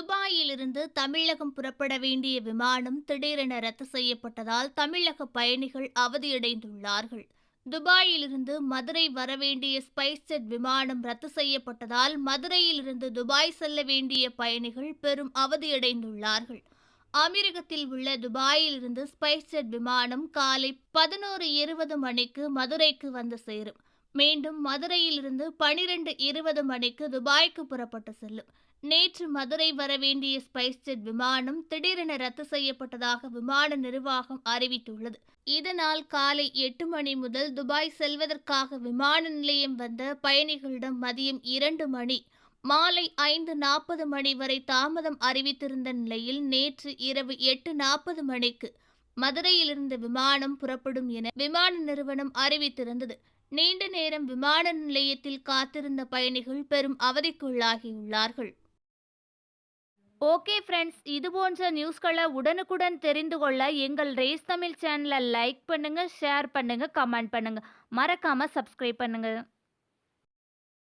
துபாயிலிருந்து தமிழகம் புறப்பட வேண்டிய விமானம் திடீரென ரத்து செய்யப்பட்டதால் தமிழக பயணிகள் அவதியடைந்துள்ளார்கள். துபாயிலிருந்து மதுரை வரவேண்டிய ஸ்பைஸ் ஜெட் விமானம் ரத்து செய்யப்பட்டதால் மதுரையிலிருந்து துபாய் செல்ல வேண்டிய பயணிகள் பெரும் அவதியடைந்துள்ளார்கள். அமீரகத்தில் உள்ள துபாயிலிருந்து ஸ்பைஸ் ஜெட் விமானம் காலை பதினோரு இருபது மணிக்கு மதுரைக்கு வந்து சேரும். மீண்டும் மதுரையிலிருந்து பனிரெண்டு இருபது மணிக்கு துபாய்க்கு புறப்பட்டு செல்லும். நேற்று மதுரை வரவேண்டிய ஸ்பைஸ் ஜெட் விமானம் திடீரென ரத்து செய்யப்பட்டதாக விமான நிர்வாகம் அறிவித்துள்ளது. இதனால் காலை எட்டு மணி முதல் துபாய் செல்வதற்காக விமான நிலையம் வந்த பயணிகளிடம் மதியம் இரண்டு மணி மாலை ஐந்து நாற்பது மணி வரை தாமதம் அறிவித்திருந்த நிலையில் நேற்று இரவு எட்டு நாற்பது மணிக்கு மதுரையிலிருந்து விமானம் புறப்படும் என விமான நிறுவனம் அறிவித்திருந்தது. நீண்ட நேரம் விமான நிலையத்தில் காத்திருந்த பயணிகள் பெரும் அவதிக்குள்ளாகியுள்ளார்கள். ஓகே ஃப்ரெண்ட்ஸ் இது போன்ற நியூஸ்களை உடனுக்குடன் தெரிந்து கொள்ள எங்கள் ரேஸ் தமிழ் சேனலை லைக் பண்ணுங்கள் ஷேர் பண்ணுங்கள் கமெண்ட் பண்ணுங்கள் மறக்காமல் சப்ஸ்கிரைப் பண்ணுங்கள்